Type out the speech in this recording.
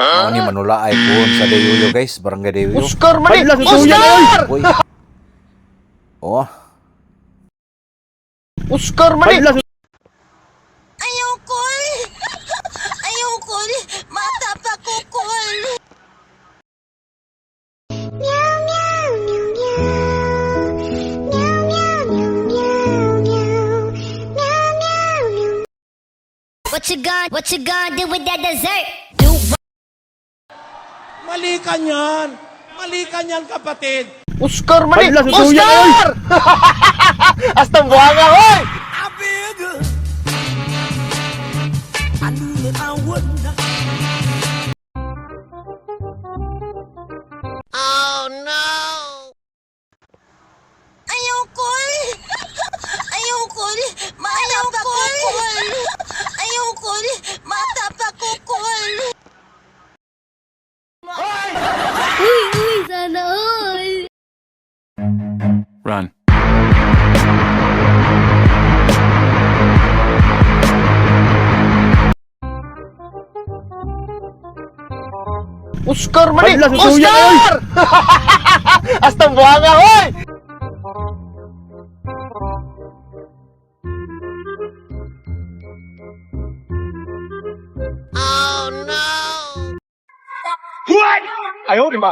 Ano ni manula ay kuhon sa Deyuyo guys, barangay Deyuyo. Oscar na, Oscar! Uy. Oh, Oscar mali! Hala, Ayaw kol! Ayaw kol! Mata pa ko kol! Meow meow meow meow Meow meow meow meow Meow meow meow What you gonna, what you gonna do with that dessert? Do Mali ka niyan. Mali ka niyan, kapatid. Oscar mali! Oscar! Hasta buhanga, hoy! Run. Oscar mali! Hala, susuya na, Oscar! Hasta buhanga, hoy! 哎呦，我的妈。